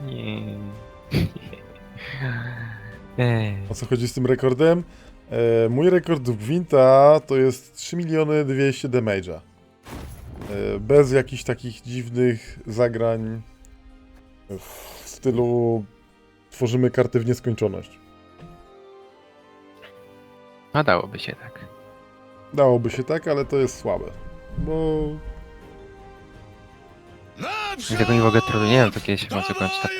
Nie. O co chodzi z tym rekordem? E, mój rekord Gwinta to jest 3 miliony 200 damage'a. E, bez jakichś takich dziwnych zagrań w stylu tworzymy karty w nieskończoność. No dałoby się tak. Dałoby się tak, ale to jest słabe. Bo Ja tego nie mogę trollu, nie wiem, to kiedyś chyba kończy tak.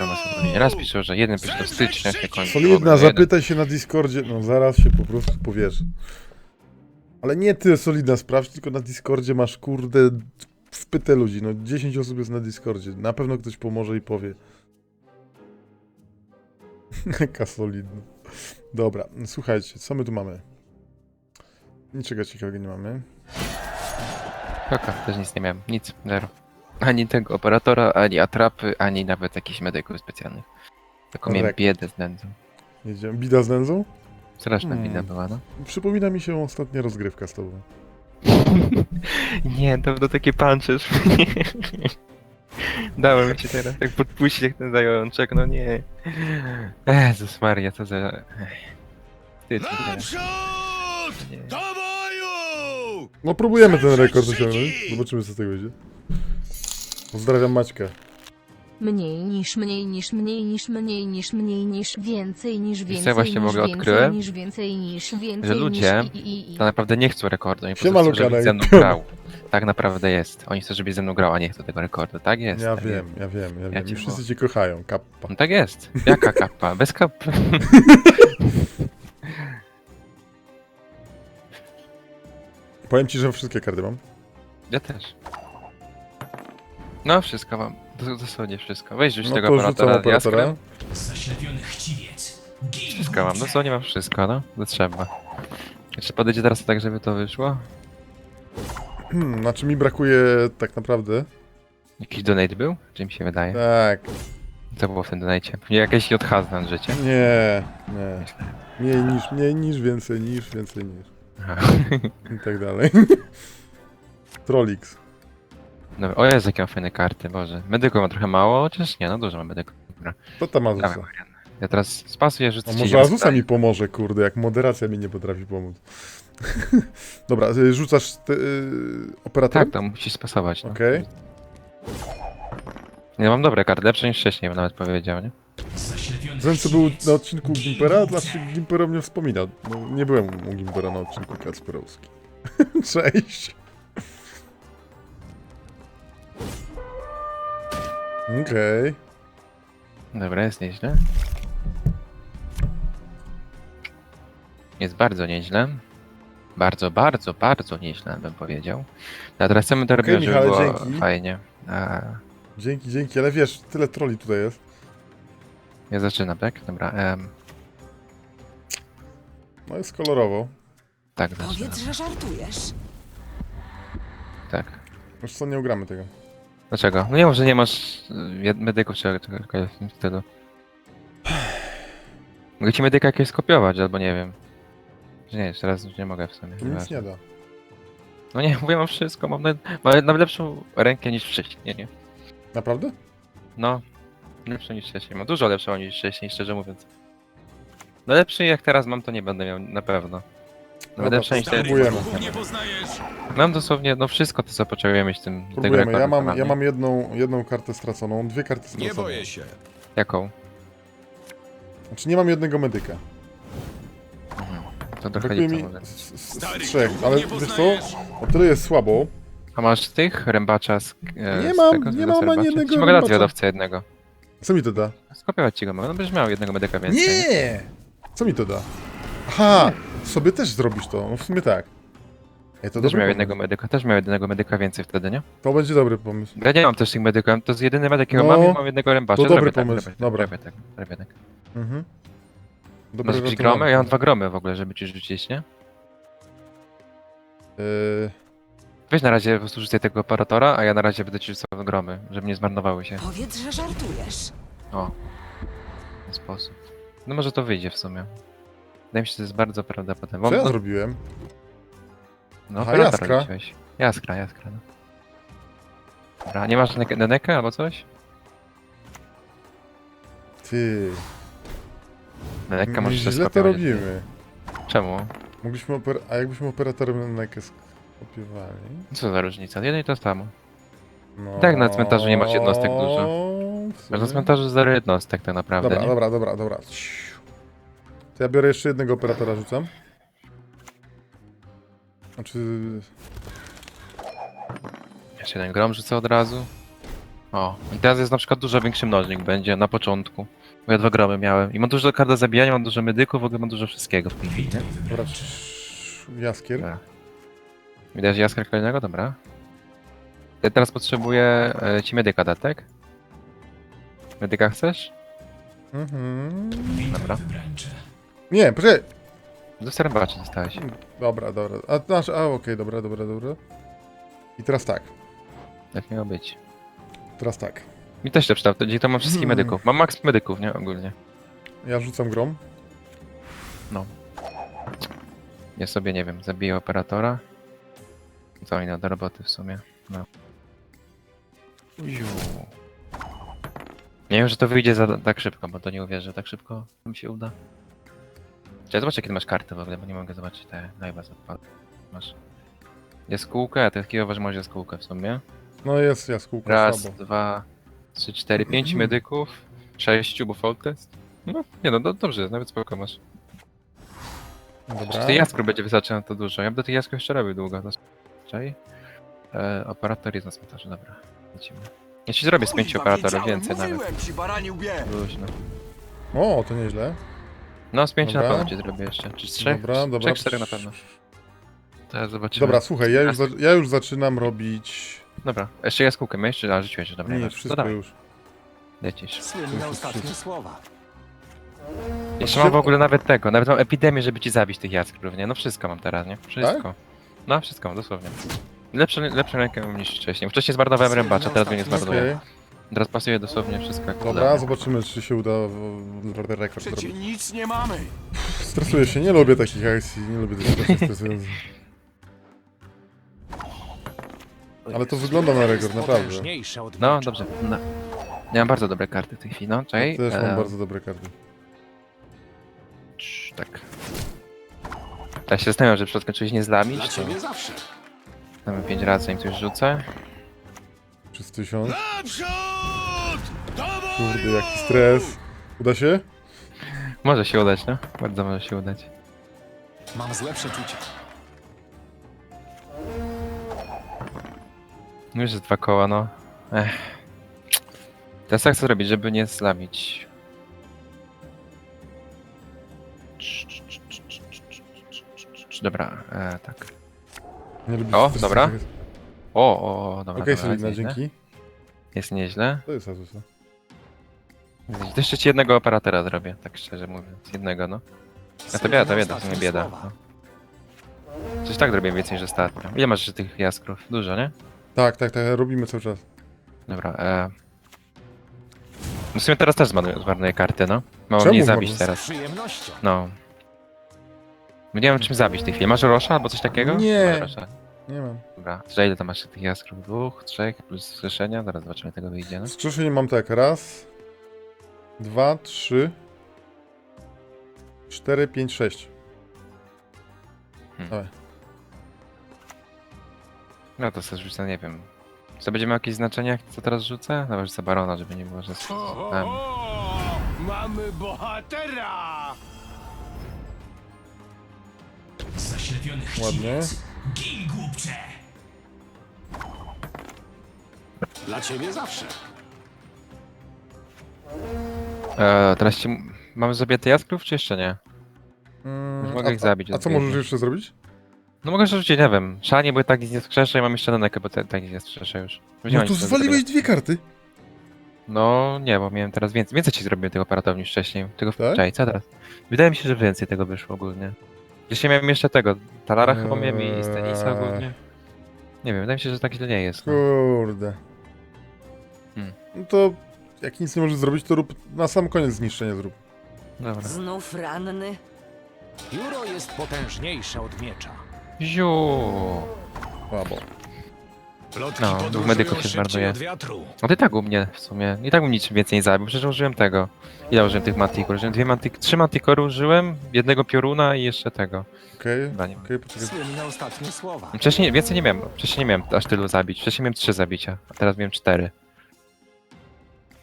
Nie raz piszą, że jeden pisze do stycznia się kończy. solidna, zapytaj się na Discordzie. No zaraz się po prostu powiesz. Ale nie ty solidna sprawdź, tylko na Discordzie masz kurde wpytę ludzi. No 10 osób jest na Discordzie. Na pewno ktoś pomoże i powie. Jaka solidna. Dobra, słuchajcie, co my tu mamy? Niczego ciekawego nie mamy. Oka, też nic nie miałem. Nic, zero. Ani tego operatora, ani atrapy, ani nawet jakichś medyków specjalnych. Tylko miałem Korrekt. biedę z nędzą. Jedziemy. Bida z nędzą? Straszna Hmm. bida była, no. Przypomina mi się ostatnia rozgrywka z tobą. Nie, to do takie punches. Dałem ci teraz, jak podpuścić jak ten zajączek, no nie. Jezus Maria, co za... Ech. Ty, ty, ty. Naprzód! Nie. Do boju! No próbujemy ten rekord osiągnąć. Zobaczymy co z tego będzie. Pozdrawiam Maćkę. Mniej niż mniej niż mniej niż mniej niż mniej niż więcej niż co więcej ja właśnie niż ogóle więcej odkryłem? niż więcej niż więcej Że ludzie niż i, i, i. To naprawdę nie chcą rekordu, oni po Siema, prostu chcą, żebyś Lukanek. ze mną grał. Tak naprawdę jest. Oni chcą, żebyś ze mną grał, a nie chcą tego rekordu. Tak jest. Ja tak wiem, Jest. ja wiem, ja Ja wiem. I cię wszyscy mo- cię kochają, kappa. No tak jest. Jaka kappa? Bez kapy. Powiem ci, że wszystkie karty mam. Ja też. No, wszystko mam. Zasadzie wszystko. Weź już No tego to rzucam operatora, operatora. jaskrem. Zaślepiony chciwiec. Gej Wszystko mam. No co, nie mam wszystko, no? To trzeba. Jeszcze podejdzie teraz tak, żeby to wyszło? Hmm, znaczy mi brakuje tak naprawdę. Jakiś donate był? Czy mi się wydaje? Tak, Co było w tym donate? Pewnie jakieś JH znam życie. nie, nie. Mniej niż, mniej niż, więcej niż, więcej niż. Aha. I tak dalej. Trolix. Dobra. O Jezu, jakie mam fajne karty, Boże. Medyków mam trochę mało, chociaż nie, no dużo mam medyków. Dobra. To tam Dawaj, Azusa. Marian. Ja teraz spasuję, rzucę A ci może Azusa mi pomoże, kurde, jak moderacja mi nie potrafi pomóc. Dobra, y, rzucasz ty, y, operatorem? Tak, to musisz spasować. No. Okej. Nie, mam dobre karty, lepsze niż wcześniej, bym nawet powiedział, nie? Ten, co był na odcinku Gimpera, znaczy Gimper o mnie wspominał. No, nie byłem u Gimpera na odcinku Kacperowski. Cześć. Okej. Dobra, jest nieźle. Jest bardzo nieźle. Bardzo, bardzo, bardzo nieźle, bym powiedział. No, a teraz chcemy to robić, żeby Michale, było dzięki. fajnie. A, Dzięki, dzięki, ale wiesz, tyle troli tutaj jest. ja zaczynam, tak? Dobra, em, No jest kolorowo. tak, zaczynam. Powiedz, że żartujesz. Tak. Już co, nie ugramy tego. Dlaczego? No nie, może nie masz y, medyków czy czegoś w tym stylu. Mogę ci medyka jakieś skopiować, albo nie wiem. Że Nie, teraz już nie mogę w sumie. To nic nie da. No nie, mówię, mam wszystko, mam, naj... mam nawet lepszą rękę niż wcześniej, nie, nie. Naprawdę? No, lepszą niż wcześniej. Mam dużo lepszą niż wcześniej, szczerze mówiąc. No lepszy jak teraz mam, to nie będę miał, na pewno. Niż to te... spróbujemy. Nie poznajesz! Mam dosłownie, no wszystko to co potrzebuję mieć w tym tego Próbujemy. rekordu. Ja mam, ja mam jedną, jedną kartę straconą, dwie karty stracone. Nie boję się. Jaką? Znaczy nie mam jednego medyka. Mhm. To trochę Brakuje mi może. z, z, z trzech, ale wiesz co? O tyle jest słabo. A masz tych rębacza z. E, Nie z mam, tego, z nie tego mam ani rębacza? jednego Ci mogę dać rębacza. zwiadowcę jednego. Co mi to da? Skopiować ci go mogę, no będziesz miał jednego medyka więcej. Nie! Co mi to da? Aha! Sobie też zrobisz to. No w sumie tak. Ej, to Też dobry miał pomysł. jednego medyka, też miał jednego medyka więcej wtedy, nie? To będzie dobry pomysł. Ja nie mam też tych medyków, to jest jedyny medyk, jakiego No, mam i mam jednego rębacza. to dobry Zrobię tak, pomysł, zrobię tak, dobra. Zrobię tak, zrobię tak. Mhm. Masz Dobrego jakieś to gromy? Ja mam dwa gromy w ogóle, żeby ci rzucić, nie? Yy, Weź na razie po prostu rzucaj tego operatora, a ja na razie będę ci rzucał gromy, żeby nie zmarnowały się. Powiedz, że żartujesz. O. W ten sposób. No może to wyjdzie w sumie. Wydaje mi się, że to jest bardzo prawdopodobne. co ja zrobiłem? no Aha, operatora jaskra. Jaskra, jaskra, no. Dobra, nie masz Nenekę albo coś? Ty, Lekka my może się źle to skopiować. robimy. Czemu? Mogliśmy oper... A jakbyśmy operatorem Nekę skopiowali? Co za różnica? Jedno i to samo. No... Tak, na cmentarzu nie masz jednostek dużo. w Masz na cmentarzu zero jednostek tak naprawdę, Dobra, nie? dobra, dobra, dobra. Ciu. To ja biorę jeszcze jednego operatora, rzucam. Znaczy... Jeszcze jeden grom rzucę od razu. O, i teraz jest na przykład dużo większy mnożnik będzie na początku. Bo ja dwa gromy miałem. I mam dużo kart do zabijania, mam dużo medyków, w ogóle mam dużo wszystkiego w chwili, nie? Dobra, jaskier. Dobra. Widać jaskier kolejnego? Dobra. Ja teraz potrzebuję e, ci medyka dać, tak? Medyka chcesz? Mhm. Dobra. Nie, poczekaj. Do serbaczy dostałeś. Dobra, dobra. A, znaczy, a okej, dobra, dobra, dobra. I teraz tak, Jak miało być? teraz tak. Mi też się przydał, to gdzie to mam wszystkich Hmm. medyków. Mam max medyków, nie? Ogólnie. Ja rzucam grom. Ja sobie, nie wiem, zabiję operatora. Co mi do roboty w sumie. No. Ziu. Nie wiem, że to wyjdzie za, tak szybko, bo to nie uwierzę, że tak szybko mi się uda. Chciałem zobaczyć, jakie masz karty w ogóle, bo nie mogę zobaczyć te najwa Masz jaskółkę, a ty kijowasz może jaskółkę w sumie. No jest jaskółka Raz, słabo. dwa, trzy, cztery, pięć medyków, sześciu, bo fault test. No, nie no, do, dobrze, nawet spoko masz. Dobra. Czy tej jaskru będzie wystarczająco dużo? Ja bym do tych jaskrów jeszcze robił długo. To... Czekaj. E, operator jest na cmentarzu, dobra. Lecimy. Ja ci zrobię z pięciu operatorów więcej nawet. ci łbie! Luźno. O, to nieźle. No z pięciu na Dobra. pewno ci zrobię jeszcze. Czy z trzech? Dobra, dobra. Trzech, czterech na pewno. To ja zobaczymy. Dobra, słuchaj, ja już, za, ja już zaczynam robić... Dobra, jeszcze jaskółkę my jeszcze, a rzuciłeś dobra. Nie, wszystko to dawaj, już. lecisz. Słynne ostatnie słowa. Jeszcze mam w ogóle nawet tego, nawet mam epidemię, żeby ci zabić tych jaskrów, nie? No wszystko mam teraz, nie? Wszystko. No wszystko mam, dosłownie. Lepsze, lepszą rękę mam niż wcześniej. Wcześniej zmarnowałem rębacza, teraz mnie nie zmarnuję. Okej. Teraz pasuje dosłownie wszystko jak Dobra, zobaczymy, czy się uda w- w- rekord Przecie zrobić. nic nie mamy! Stresuję się, nie lubię takich akcji, nie lubię tych strasznie stresujących. Ale to wygląda na rekord, naprawdę. No, dobrze. No. Ja mam bardzo dobre karty w tej chwili, no. Czekaj. Też mam e, bardzo dobre karty. cz, Tak. Ja się zastanawiam, że przed czymś nie zlamić, to zawsze! damy 5 razy im coś rzucę. Przez tysiąc. Naprzód! Kurde, jaki stres. Uda się? Może się udać, no. Bardzo może się udać. Mam złe przeczucie. No już jest dwa koła, no. Ech. Teraz jak co zrobić, żeby nie zlamić? Dobra, e, tak. Nie O, dobra. O, o, o, dobra. Okej, dobra, jest nieźle. dzięki. Jest nieźle. To jest Azusa. To jeszcze ci jednego operatora zrobię, tak szczerze mówiąc. Jednego, no. A to bieda, to bieda, to nie bieda. No. Coś tak zrobię więcej niż ostatnio. Ile masz jeszcze tych jaskrów? Dużo, nie? Tak, tak, tak, robimy cały czas. Dobra, e... No w sumie teraz też zmarnuję, zmarnuję karty, no. Mam Czemu mniej zabić zmarnujesz? teraz. No. Nie wiem czym zabić w tej chwili. Masz Rosza albo coś takiego? Nie. Masz. Nie mam. Dobra. Że ile tam masz tych jaskrów? Dwóch, trzech, plus wskrzeszenia? Zaraz zobaczymy, tego wyjdzie, no. Skrzeszenie mam tak, raz, dwa, trzy, cztery, pięć, sześć. Hmm. Dawaj. No to sobie rzucę, nie wiem. Czy to będzie miało jakieś znaczenie, jak co teraz rzucę? Dobra, rzucę Barona, żeby nie było, że... Tam. Mamy bohatera! Ładnie. Gin, głupcze! Dla ciebie zawsze. E, teraz ci... Mamy zabite jaskrów, czy jeszcze nie? Mm, Mogę ich zabić, A, a co możesz jeszcze zrobić? No mogę jeszcze rzucić, nie wiem. Szanie, bo tak nic nie skrzeszę i mam jeszcze nenekę, bo te, tak nic nie skrzeszę już. No Wziąłem to zwaliłeś dwie karty. No nie, bo miałem teraz więcej. Więcej ci zrobiłem tego aparatu niż wcześniej. Tego Tak? wczoraj, co teraz? Wydaje mi się, że więcej tego wyszło ogólnie. Wcześniej miałem jeszcze tego. Talara chyba miałem i Stanisa Eee. ogólnie. Nie wiem, wydaje mi się, że tak źle nie jest. No. Kurde. Hmm. No to jak nic nie możesz zrobić, to rób na sam koniec zniszczenie zrób. Dobra. Znów ranny. Juro jest potężniejsze od miecza. Ziu. Słabo. Plotki No, podróżują dwóch medyków się szybciej zmarnuje. od wiatru. No ty tak u mnie w sumie. I tak bym niczym więcej nie zabił, przecież użyłem tego. Ile użyłem tych manticore? Użyłem dwie mantik trzy mantikory użyłem, jednego pioruna i jeszcze tego. Okej, Chyba nie okej, poczekaj. Słynne ostatnie słowa. Wcześniej więcej nie miałem, wcześniej nie miałem aż tylu zabić. Wcześniej miałem trzy zabicia, a teraz miałem cztery.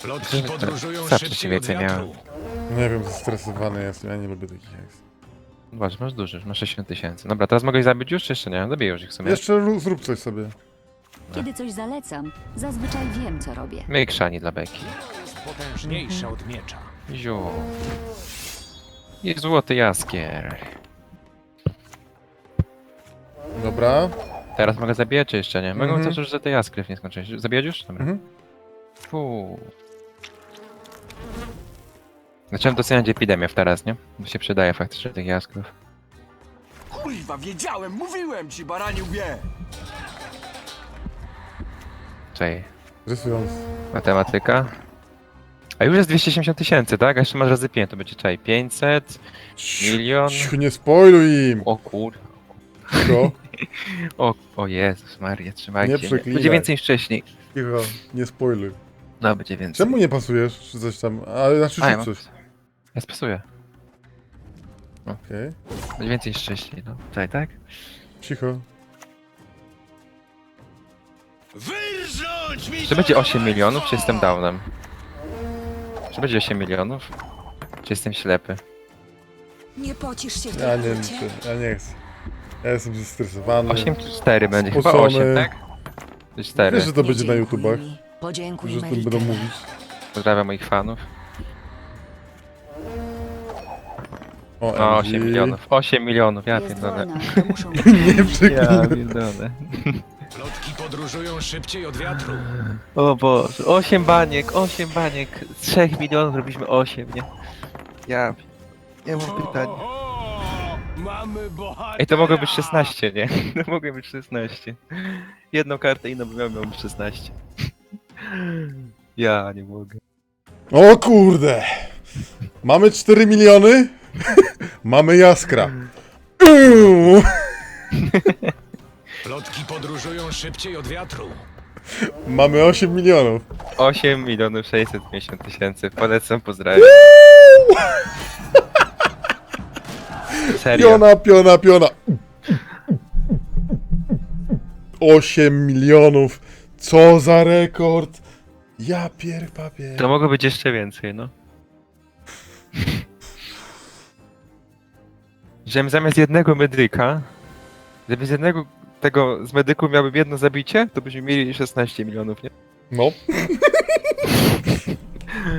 Plotki podróżują Zawsze szybciej się od więcej wiatru. Nie wiem, zestresowany jestem, ja nie lubię takich akcji. Zobacz, masz duży, masz 60 tysięcy. Dobra, teraz mogę ich zabić już, czy jeszcze nie? Zabiję już ich w sumie. Jeszcze zrób coś sobie. Kiedy coś zalecam, zazwyczaj wiem, co robię. Myk szani dla beki. Jest potężniejsze od miecza. Ziu. I złoty jaskier. Dobra. Teraz mogę zabijać, czy jeszcze nie? Mogę Mhm. mhm. już za te jaskry nie skończyć. Zabijać już? Dobra. Mhm. Fuu. Zacząłem doceniać epidemię w teraz, nie? Bo się przydaje faktycznie tych jaskrów. Kurwa, wiedziałem, mówiłem ci, baraniu wie! Czej, Rysując. matematyka. A już jest 270 tysięcy, tak? A jeszcze masz razy 5, to będzie czej. 500, milion. Ciu, nie spoiluj im! O kur... Cicho, O, o Jezus Maria, trzymajcie Nie mnie. przeklinaj. Będzie więcej niż wcześniej. cicho, nie spoiluj. No, będzie więcej. Czemu nie pasujesz, czy coś tam? Ale znaczy A, ja mam... coś. Ja spasuję. Okej, Będzie więcej niż wcześniej, no. Tutaj, tak? cicho. Czy będzie 8 milionów, czy jestem downem? Czy będzie 8 milionów? Czy jestem ślepy? Nie pocisz się w Ja nie liczę, ja nie chcę. Ja jestem zestresowany. 8 czy 4 będzie? Chyba Spocony. 8, tak? Czy 4. Wiesz, że to będzie na YouTubach, mi. Podziękuj że o tym będą mówić. Pozdrawiam moich fanów. O, O, MG. 8 milionów. 8 milionów, ja Jest pierdolę. wojna, to muszą Nie Ja przeklinaj. pierdolę. Podróżują szybciej od wiatru. O Boże, 8 baniek, 8 baniek. Z 3 milionów robiliśmy 8, nie? Ja... Ja mam pytanie. O, mamy bohatera! Ej, to mogło być 16, nie? To mogło być 16. Jedną kartę inną bym miał, miał być 16. Ja nie mogę. O kurde! Mamy 4 miliony? Mamy jaskra. Uuu. Plotki podróżują szybciej od wiatru. Mamy 8 milionów. 8 milionów 650 tysięcy. Polecam, pozdrawiam. Serio. Piona, piona, piona. 8 milionów. Co za rekord. Ja pier papier. To mogło być jeszcze więcej, no. Żebym zamiast jednego medyka, gdyby z jednego tego z medyków miałbym jedno zabicie, to byśmy mieli 16 milionów, nie? No.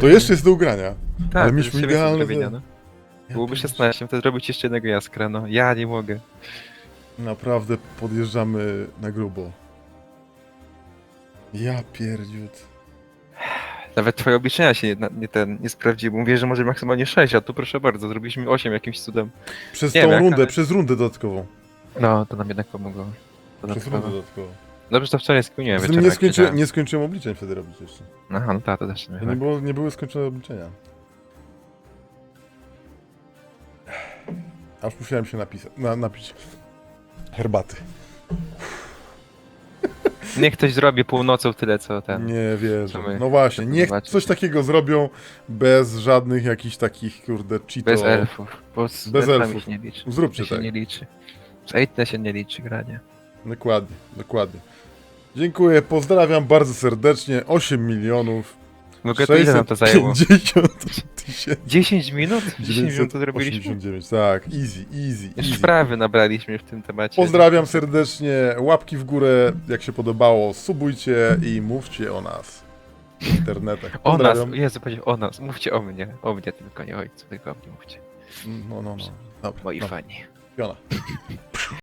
To jeszcze jest do ugrania. Tak, Ale to mieliśmy idealne zrobienia, no. Byłoby 16, to zrobić jeszcze jednego jaskra, no. Ja nie mogę. Naprawdę podjeżdżamy na grubo. Ja pierdziut. Nawet twoje obliczenia się nie, nie, ten, nie sprawdziły. Mówię, że może maksymalnie 6, a tu proszę bardzo, zrobiliśmy 8 jakimś cudem. Przez Nie tą wiem, jak- rundę, przez rundę dodatkową. No, to nam jednak pomogło. Przez rundę Dodatkowo. Dobrze, to wczoraj spełniłem Z tym wieczorem. nie, jak skończy, siedziałem. nie skończyłem obliczeń wtedy robić jeszcze. Aha, no tak, to też nie To nie, było, nie były skończone obliczenia. Aż musiałem się napisać, na, napić herbaty. Niech ktoś zrobi północą tyle, co ten. Nie wierzę. No właśnie, niech zobaczyć. coś takiego zrobią bez żadnych jakichś takich, kurde, cheato. Bez elfów. Bo z Bez elfów. nie liczy. Zróbcie To się tak. nie liczy. Z się nie liczy granie. Dokładnie, dokładnie. Dziękuję, pozdrawiam bardzo serdecznie. 8 milionów. Ogóle to ile nam to zajęło? 650 tysięcy. 10 minut? 10 minut to zrobiliśmy? 989, tak, easy, easy, Już easy. sprawy nabraliśmy w tym temacie. Pozdrawiam serdecznie, łapki w górę, jak się podobało, subujcie i mówcie o nas w internetach. O nas, Pozdrawiam. Jezu, powiedział o nas. Mówcie o mnie. O mnie tylko, nie ojcu, tylko o mnie mówcie. No, no, no. Dobra, Moi dobra. fani. Piona.